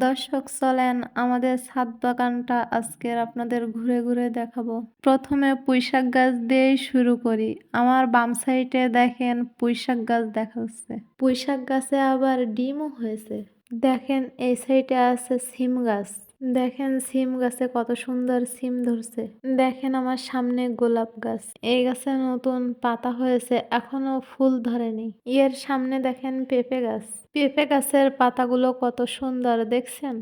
দর্শক চলেন, আমাদের ছাদ বাগানটা আজকের আপনাদের ঘুরে ঘুরে দেখাবো। প্রথমে পুঁইশাক গাছ দিয়েই শুরু করি। আমার বাম সাইডে দেখেন পুঁইশাক গাছ দেখা যাচ্ছে পুঁইশাক গাছে আবার ডিমও হয়েছে। দেখেন এই সাইডে আছে সিম গাছ। দেখেন সিম গাছে কত সুন্দর সিম ধরছে। দেখেন আমার সামনে গোলাপ গাছ। এই গাছে নতুন পাতা হয়েছে, এখনও ফুল ধরেনি। এর সামনে দেখেন পেঁপে গাছ। পেঁপে গাছের পাতাগুলো কত সুন্দর, দেখছেন?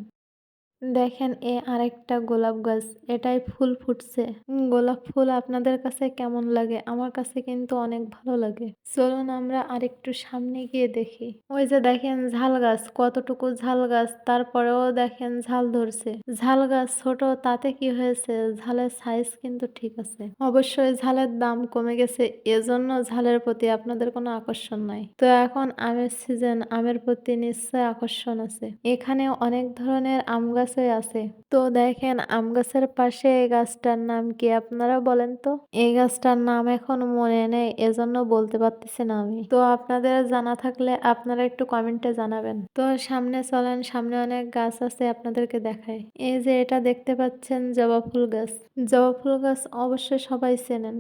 দেখেন এ আরেকটা গোলাপ গাছ, এটাই ফুল ফুটছে। গোলাপ ফুল আপনাদের কাছে কেমন লাগে? আমার কাছে কিন্তু অনেক ভালো লাগে। চলুন আমরা আরেকটু সামনে গিয়ে দেখি। ওই যে দেখেন ঝাল গাছ, কতটুকু ঝাল গাছ, তারপরেও দেখেন ঝাল ধরছে। ঝাল গাছ ছোট, তাতে কি হয়েছে? ঝালের সাইজ কিন্তু ঠিক আছে। অবশ্যই ঝালের দাম কমে গেছে, এজন্য ঝালের প্রতি আপনাদের কোনো আকর্ষণ নাই। তো এখন আমের সিজন আমের প্রতি নিশ্চয় আকর্ষণ আছে। এখানে অনেক ধরনের আম গাছই আছে। তো দেখেন, আম গাছের পাশে এই গাছটার নাম কি আপনারা বলেন তো? এই গাছটার নাম এখন মনে নেই, এজন্য বলতে পারতেছি না আমি। তো আপনাদের জানা থাকলে আপনারা একটু কমেন্টে জানাবেন। তো সামনে চলেন, সামনে অনেক গাছ আছে আপনাদেরকে দেখায় এই যে এটা দেখতে পাচ্ছেন জবা ফুল গাছ। জবা ফুল গাছ অবশ্যই সবাই চেনেন।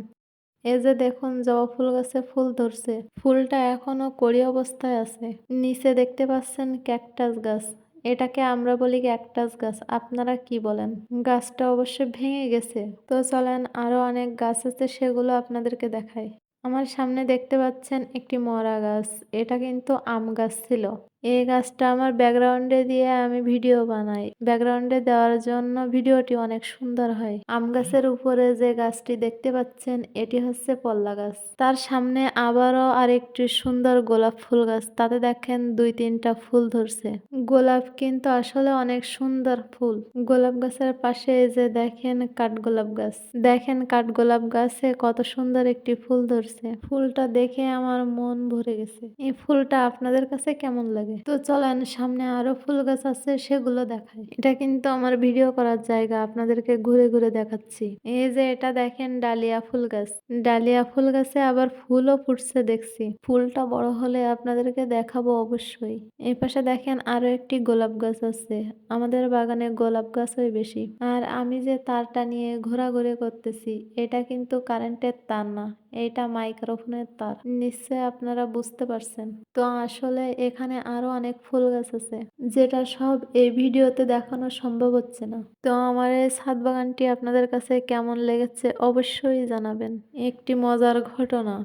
এই যে দেখুন, জবা ফুল গাছে ফুল ধরছে। ফুলটা এখনও কড়ি অবস্থায় আছে। নিচে দেখতে পাচ্ছেন ক্যাকটাস গাছ। এটাকে আমরা বলি ক্যাকটাস গাছ। আপনারা কি বলেন? গাছটা অবশ্য ভেঙে গেছে। তো চলেন আরও অনেক গাছ আছে, সেগুলো আপনাদেরকে দেখাই। আমার সামনে দেখতে পাচ্ছেন একটি মরা গাছ। এটা কিন্তু আম গাছ ছিল। এই গাছটা আমার ব্যাকগ্রাউন্ডে দিয়ে আমি ভিডিও বানাই। ব্যাকগ্রাউন্ডে দেওয়ার জন্য ভিডিওটি অনেক সুন্দর হয়। আম গাছের উপরে যে গাছটি দেখতে পাচ্ছেন, এটি হচ্ছে পল্লা গাছ। তার সামনে আবারও আরেকটি সুন্দর গোলাপ ফুল গাছ। তাতে দেখেন দুই তিনটা ফুল ধরছে। গোলাপ কিন্তু আসলে অনেক সুন্দর ফুল। গোলাপ গাছের পাশে যে দেখেন কাঠগোলাপ গাছ। দেখেন কাঠগোলাপ গাছে কত সুন্দর একটি ফুল ধরছে। ফুলটা দেখে আমার মন ভরে গেছে। এই ফুলটা আপনাদের কাছে কেমন লাগে? তো চলেন, সামনে আরও ফুল গাছ আছে, সেগুলো দেখাই। এটা কিন্তু আমার ভিডিও করার জায়গা, আপনাদেরকে ঘুরে ঘুরে দেখাচ্ছি। এই যে এটা দেখেন, ডালিয়া ফুল গাছ। ডালিয়া ফুল গাছে আবার ফুলও ফুটছে দেখছি। ফুলটা বড় হলে আপনাদেরকে দেখাবো অবশ্যই। এই পাশে দেখেন, আরও একটি গোলাপ গাছ আছে। আমাদের বাগানে গোলাপ গাছই বেশি। আর আমি যে তারটা নিয়ে ঘোরাঘুরি করতেছি, এটা কিন্তু কারেন্টের তার না। এটা মাইক্রোফোনের তার। নিশ্চয় আপনারা বুঝতে পারছেন। তো আসলে এখানে আরও অনেক ফুল গাছ আছে, যেটা সব এই ভিডিওতে দেখানো সম্ভব হচ্ছে না। তো আমার এই ছাদ বাগানটি আপনাদের কাছে কেমন লেগেছে অবশ্যই জানাবেন। একটি মজার ঘটনা,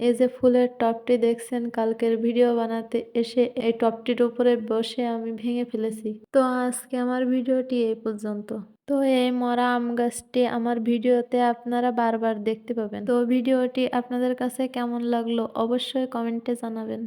এই যে ফুলের টপটি দেখছেন কালকের ভিডিও বানাতে এসে এই টপটির উপরে বসে আমি ভেঙে ফেলেছি। তো আজকে আমার ভিডিওটি এই পর্যন্ত। তো এই মরা আম গাছটি আমার ভিডিওতে আপনারা বারবার দেখতে পাবেন। তো ভিডিওটি আপনাদের কাছে কেমন লাগল অবশ্যই কমেন্টে জানাবেন।